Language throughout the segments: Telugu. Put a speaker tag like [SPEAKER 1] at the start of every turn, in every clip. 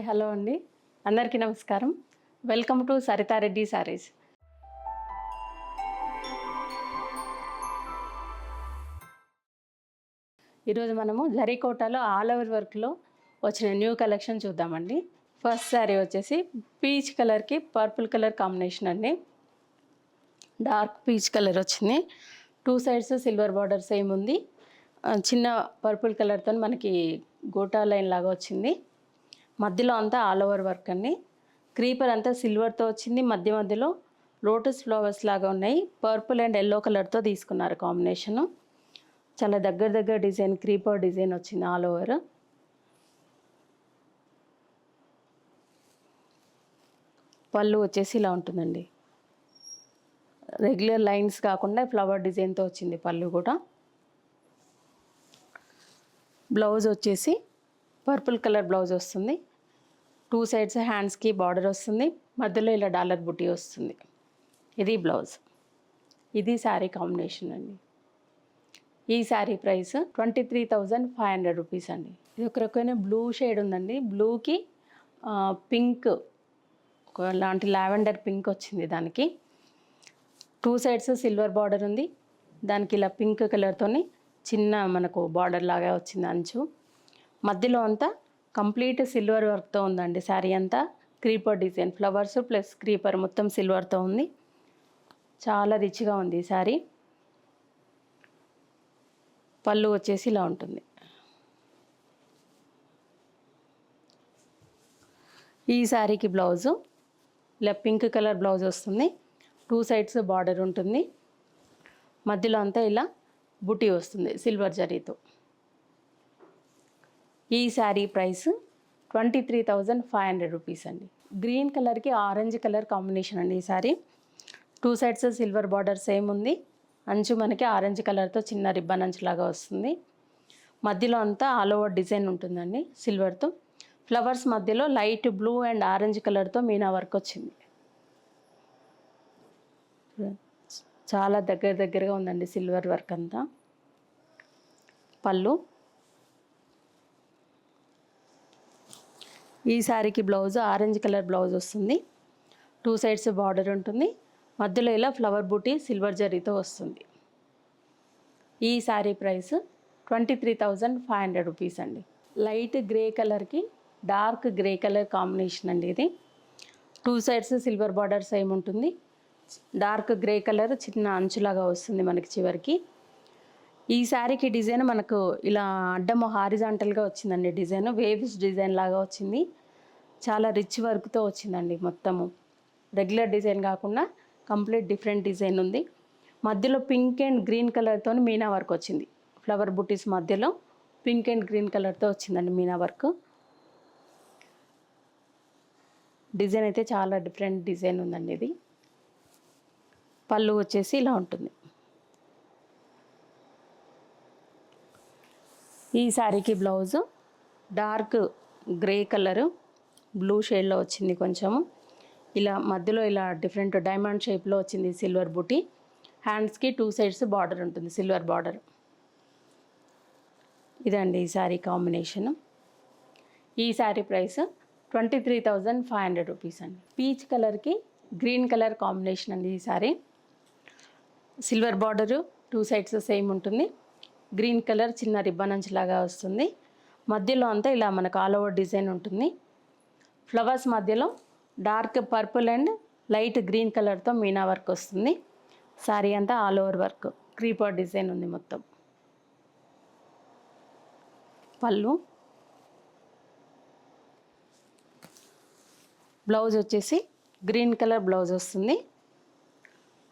[SPEAKER 1] హలో అండి. అందరికీ నమస్కారం. Welcome to Saritha Reddy saris. ఈరోజు మనము జరీకోటలో ఆల్ ఓవర్ వర్క్లో వచ్చిన న్యూ కలెక్షన్ చూద్దామండి. ఫస్ట్ శారీ వచ్చేసి పీచ్ కలర్కి పర్పుల్ కలర్ కాంబినేషన్ అండి. డార్క్ పీచ్ కలర్ వచ్చింది. Two sides silver border same ఉంది. చిన్న పర్పుల్ కలర్తో మనకి గోటా లైన్ లాగా వచ్చింది. మధ్యలో అంతా ఆల్ ఓవర్ వర్క్ అండి. క్రీపర్ అంతా సిల్వర్తో వచ్చింది. మధ్య మధ్యలో లోటస్ ఫ్లవర్స్ లాగా ఉన్నాయి. పర్పుల్ అండ్ ఎల్లో కలర్తో తీసుకున్నారు కాంబినేషను చాలా దగ్గర దగ్గర డిజైన్ క్రీపర్ డిజైన్ వచ్చింది ఆల్ ఓవర్ పళ్ళు వచ్చేసి ఇలా ఉంటుందండి. రెగ్యులర్ లైన్స్ కాకుండా ఫ్లవర్ డిజైన్తో వచ్చింది పళ్ళు కూడా. బ్లౌజ్ వచ్చేసి పర్పుల్ కలర్ బ్లౌజ్ వస్తుంది. టూ సైడ్స్ హ్యాండ్స్కి బార్డర్ వస్తుంది. మధ్యలో ఇలా డాలర్ బుట్టి వస్తుంది. ఇది బ్లౌజ్. ఇది శారీ కాంబినేషన్ అండి. ఈ sari price twenty three thousand five hundred rupees అండి. ఇది ఒక రకమైన బ్లూ షేడ్ ఉందండి. బ్లూకి పింక్ ఒక లాంటి లావెండర్ పింక్ వచ్చింది దానికి. టూ సైడ్స్ సిల్వర్ బార్డర్ ఉంది. దానికి ఇలా పింక్ కలర్తోని చిన్న మనకు బార్డర్ లాగా వచ్చింది అంచు. మధ్యలో అంతా కంప్లీట్ సిల్వర్ వర్క్తో ఉందండి శారీ అంతా. Creeper design flowers plus creeper మొత్తం సిల్వర్తో ఉంది. చాలా రిచ్గా ఉంది ఈ శారీ. పళ్ళు వచ్చేసి ఇలా ఉంటుంది. ఈ శారీకి బ్లౌజు ఇలా పింక్ కలర్ బ్లౌజ్ వస్తుంది. టూ సైడ్స్ బార్డర్ ఉంటుంది. మధ్యలో అంతా ఇలా బుటీ వస్తుంది సిల్వర్ జరీతో. ఈ sari price twenty three thousand five hundred rupees అండి. గ్రీన్ కలర్కి ఆరెంజ్ కలర్ కాంబినేషన్ అండి ఈ sari. Two sides silver border same ఉంది. అంచు మనకి ఆరెంజ్ కలర్తో చిన్న రిబ్బన్ అంచు లాగా వస్తుంది. మధ్యలో అంతా ఆల్ ఓవర్ డిజైన్ ఉంటుందండి సిల్వర్తో ఫ్లవర్స్ మధ్యలో లైట్ బ్లూ అండ్ ఆరెంజ్ కలర్తో మీనా వర్క్ వచ్చింది. చాలా దగ్గర దగ్గరగా ఉందండి సిల్వర్ వర్క్ అంతా. పళ్ళు. ఈ శారీకి బ్లౌజ్ ఆరెంజ్ కలర్ బ్లౌజ్ వస్తుంది. టూ సైడ్స్ బార్డర్ ఉంటుంది. మధ్యలో ఇలా ఫ్లవర్ బూటీ సిల్వర్ జరీతో వస్తుంది. ఈ sari price twenty three thousand five hundred rupees అండి. లైట్ గ్రే కలర్కి డార్క్ గ్రే కలర్ కాంబినేషన్ అండి ఇది. Two sides silver border same ఉంటుంది డార్క్ గ్రే కలర్ చిన్న అంచులాగా వస్తుంది మనకి చివరికి. ఈ శారీకి డిజైన్ మనకు ఇలా అడ్డము హారిజాంటల్గా వచ్చిందండి డిజైన్ వేవ్స్ డిజైన్ లాగా వచ్చింది. చాలా రిచ్ వర్క్తో వచ్చిందండి మొత్తము. రెగ్యులర్ డిజైన్ కాకుండా కంప్లీట్ డిఫరెంట్ డిజైన్ ఉంది. మధ్యలో పింక్ అండ్ గ్రీన్ కలర్తో మీనా వర్క్ వచ్చింది. ఫ్లవర్ బుటీస్ మధ్యలో పింక్ అండ్ గ్రీన్ కలర్తో వచ్చిందండి మీనా వర్క్. డిజైన్ అయితే చాలా డిఫరెంట్ డిజైన్ ఉందండి ఇది. పళ్ళు వచ్చేసి ఇలా ఉంటుంది. ఈ శారీకి blouse dark grey colour blue షేడ్లో వచ్చింది కొంచెము ఇలా మధ్యలో ఇలా డిఫరెంట్ డైమండ్ షేప్లో వచ్చింది సిల్వర్ బుటీ. హ్యాండ్స్కి టూ సైడ్స్ బార్డర్ ఉంటుంది సిల్వర్ బార్డర్. ఇదండి ఈ శారీ కాంబినేషను. ఈ sari price twenty three thousand five hundred rupees అండి. పీచ్ కలర్కి గ్రీన్ కలర్ కాంబినేషన్ అండి ఈ sari. Silver border two sides same ఉంటుంది. గ్రీన్ కలర్ చిన్న రిబ్బన్ అంచులాగా వస్తుంది. మధ్యలో అంతా ఇలా మనకు ఆల్ ఓవర్ డిజైన్ ఉంటుంది. ఫ్లవర్స్ మధ్యలో dark purple and light green కలర్తో మీనా వర్క్ వస్తుంది. శారీ అంతా all over work creeper design ఉంది మొత్తం. పళ్ళు. బ్లౌజ్ వచ్చేసి గ్రీన్ కలర్ బ్లౌజ్ వస్తుంది.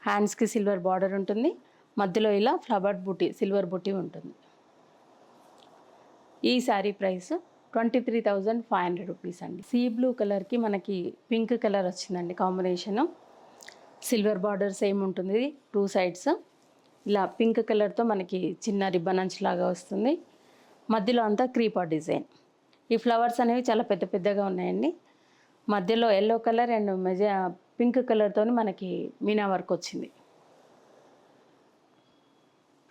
[SPEAKER 1] హ్యాండ్స్కి సిల్వర్ బార్డర్ ఉంటుంది. మధ్యలో ఇలా ఫ్లవర్డ్ బుటీ సిల్వర్ బుటీ ఉంటుంది. ఈ sari price twenty three thousand five hundred rupees అండి. సీ బ్లూ కలర్కి మనకి పింక్ కలర్ వచ్చిందండి కాంబినేషను. సిల్వర్ బార్డర్ సేమ్ ఉంటుంది. Two sides. ఇలా పింక్ కలర్తో మనకి చిన్న రిబ్బన్ అంచు లాగా వస్తుంది. మధ్యలో అంతా క్రీపర్ డిజైన్. ఈ ఫ్లవర్స్ అనేవి చాలా పెద్ద పెద్దగా ఉన్నాయండి. మధ్యలో ఎల్లో కలర్ అండ్ మెజ పింక్ కలర్తో మనకి మీనా వర్క్ వచ్చింది.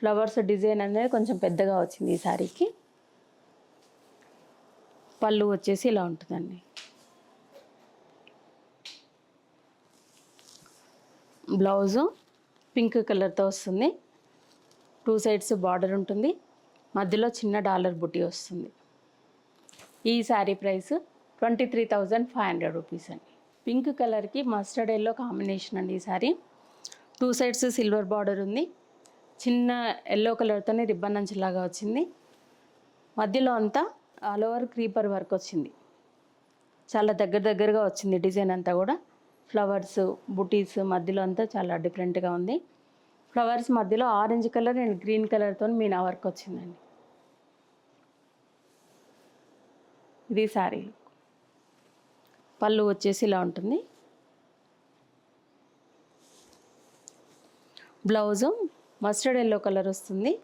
[SPEAKER 1] ఫ్లవర్స్ డిజైన్ అనేది కొంచెం పెద్దగా వచ్చింది ఈ శారీకి పళ్ళు వచ్చేసి ఇలా ఉంటుందండి. బ్లౌజు పింక్ కలర్తో వస్తుంది. టూ సైడ్స్ బార్డర్ ఉంటుంది. మధ్యలో చిన్న డాలర్ బుట్టి వస్తుంది. ఈ sari price twenty three thousand five hundred rupees అండి. పింక్ కలర్కి మస్టర్డ్ ఎల్లో కాంబినేషన్ అండి ఈ sari two sides silver border ఉంది. చిన్న ఎల్లో కలర్తోనే రిబ్బన్ అంచులాగా వచ్చింది. మధ్యలో అంతా ఆల్ ఓవర్ క్రీపర్ వర్క్ వచ్చింది. చాలా దగ్గర దగ్గరగా వచ్చింది డిజైన్ అంతా కూడా. ఫ్లవర్స్ బుటీస్ మధ్యలో అంతా చాలా డిఫరెంట్గా ఉంది. ఫ్లవర్స్ మధ్యలో ఆరెంజ్ కలర్ అండ్ గ్రీన్ కలర్తో మీనా వర్క్ వచ్చిందండి. ఇది శారీ. పళ్ళు వచ్చేసి ఇలా ఉంటుంది. బ్లౌజు మస్టర్డ్ ఎల్లో కలర్ వస్తుంది.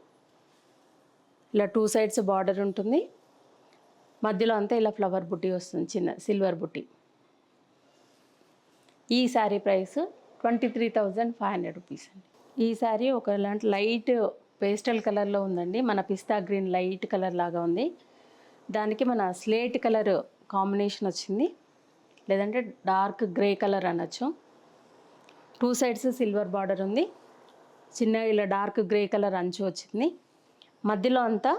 [SPEAKER 1] ఇలా టూ సైడ్స్ బార్డర్ ఉంటుంది. మధ్యలో అంతా ఇలా ఫ్లవర్ బుట్టి వస్తుంది చిన్న సిల్వర్ బుట్టి. ఈ sari price twenty three thousand five hundred rupees అండి. ఈ శారీ ఒక లాంటి లైట్ పేస్టల్ కలర్లో ఉందండి. మన పిస్తా గ్రీన్ లైట్ కలర్ లాగా ఉంది. దానికి మన స్లేట్ కలర్ కాంబినేషన్ వచ్చింది. లేదంటే డార్క్ గ్రే కలర్ అనొచ్చు. టూ సైడ్స్ సిల్వర్ బార్డర్ ఉంది. చిన్న ఇలా డార్క్ గ్రే కలర్ అంచు వచ్చింది. మధ్యలో అంతా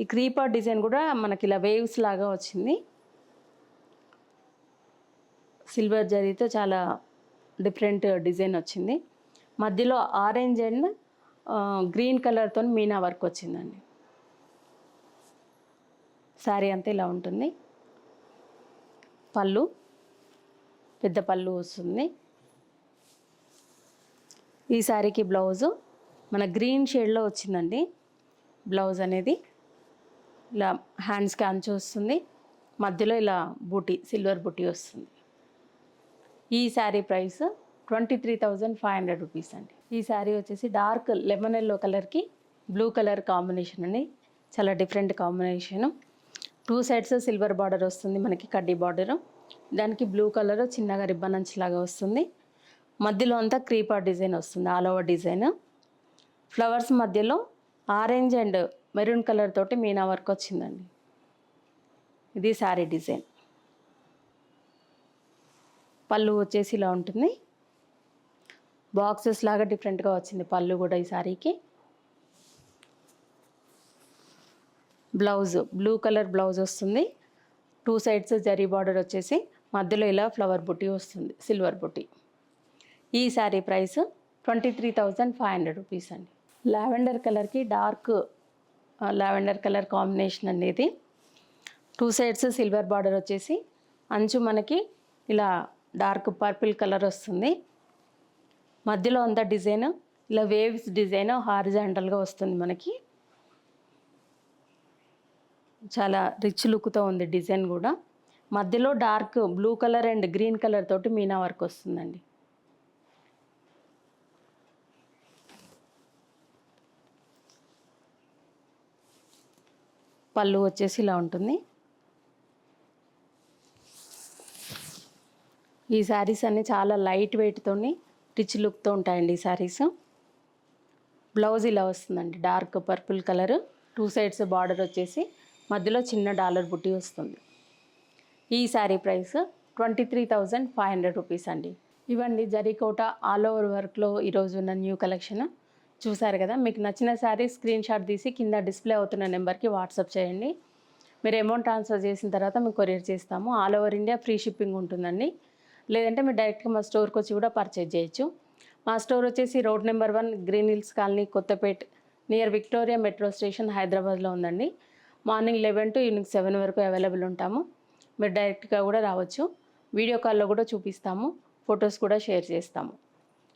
[SPEAKER 1] ఈ క్రీపర్ డిజైన్ కూడా మనకి ఇలా వేవ్స్ లాగా వచ్చింది. సిల్వర్ జరీతో చాలా డిఫరెంట్ డిజైన్ వచ్చింది. మధ్యలో ఆరెంజ్ అండ్ గ్రీన్ కలర్తో మీనా వర్క్ వచ్చిందండి. శారీ అంతా ఇలా ఉంటుంది. పళ్ళు పెద్ద పళ్ళు వస్తుంది. ఈ శారీకి బ్లౌజు. మన గ్రీన్ షేడ్లో వచ్చిందండి. బ్లౌజ్ అనేది ఇలా హ్యాండ్స్కి అంచు వస్తుంది మధ్యలో ఇలా బూటీ సిల్వర్ బూటీ వస్తుంది. ఈ sari price twenty three thousand five hundred rupees అండి. ఈ శారీ వచ్చేసి డార్క్ లెమన్ ఎల్లో కలర్కి బ్లూ కలర్ కాంబినేషన్ అండి. చాలా different combination. Two sides silver border వస్తుంది మనకి కడ్డీ బార్డరు. దానికి బ్లూ కలర్ చిన్నగా రిబ్బన్ అంచులాగా వస్తుంది. మధ్యలో అంతా క్రీపర్ డిజైన్ వస్తుంది ఆల్ ఓవర్ డిజైన్. ఫ్లవర్స్ మధ్యలో ఆరెంజ్ అండ్ మెరూన్ కలర్ తోటి మీనా వర్క్ వచ్చిందండి. ఇది శారీ డిజైన్. పళ్ళు వచ్చేసి ఇలా ఉంటుంది. బాక్సెస్ లాగా డిఫరెంట్గా వచ్చింది పళ్ళు కూడా ఈ శారీకి. బ్లౌజ్ బ్లూ కలర్ బ్లౌజ్ వస్తుంది. టూ సైడ్స్ జరీ బార్డర్ వచ్చేసి మధ్యలో ఇలా ఫ్లవర్ బుట్టి వస్తుంది సిల్వర్ బుట్టి ఈ sari price twenty three thousand five hundred rupees అండి. లావెండర్ కలర్కి డార్క్ లావెండర్ కలర్ కాంబినేషన్ అండి ఇది టూ సైడ్స్ సిల్వర్ బార్డర్ వచ్చేసి అంచు మనకి ఇలా డార్క్ పర్పుల్ కలర్ వస్తుంది. మధ్యలో అంతా డిజైన్ ఇలా వేవ్స్ డిజైన్ హారిజాంటల్గా వస్తుంది మనకి. చాలా రిచ్ లుక్తో ఉంది డిజైన్ కూడా. మధ్యలో dark blue colour and green colour తోటి మీనా వర్క్ వస్తుందండి. పళ్ళు వచ్చేసి ఇలా ఉంటుంది. ఈ శారీస్ అన్నీ చాలా లైట్ వెయిట్తోని రిచ్ లుక్తో ఉంటాయండి ఈ శారీస్. బ్లౌజ్ ఇలా వస్తుందండి dark purple colour. Two sides border వచ్చేసి మధ్యలో చిన్న డాలర్ బుట్టి వస్తుంది. ఈ sari price twenty three thousand five hundred rupees అండి. ఇవ్వండి జరీకోట ఆల్ ఓవర్ వర్క్లో ఈరోజు ఉన్న న్యూ కలెక్షన్. చూసారు కదా మీకు నచ్చిన శారీ స్క్రీన్ షాట్ తీసి కింద డిస్ప్లే అవుతున్న నెంబర్కి వాట్సాప్ చేయండి. మీరు అమౌంట్ ట్రాన్స్ఫర్ చేసిన తర్వాత మేము కొరియర్ చేస్తాము. All over India free shipping ఉంటుందండి. లేదంటే మీరు డైరెక్ట్గా మా స్టోర్కి వచ్చి కూడా పర్చేజ్ చేయొచ్చు. మా స్టోర్ వచ్చేసి road number one green hills colony Kothapet near Victoria metro station హైదరాబాద్లో ఉందండి. Morning eleven to evening seven వరకు అవైలబుల్ ఉంటాము. మీరు డైరెక్ట్గా కూడా రావచ్చు. వీడియో కాల్లో కూడా చూపిస్తాము. ఫొటోస్ కూడా షేర్ చేస్తాము.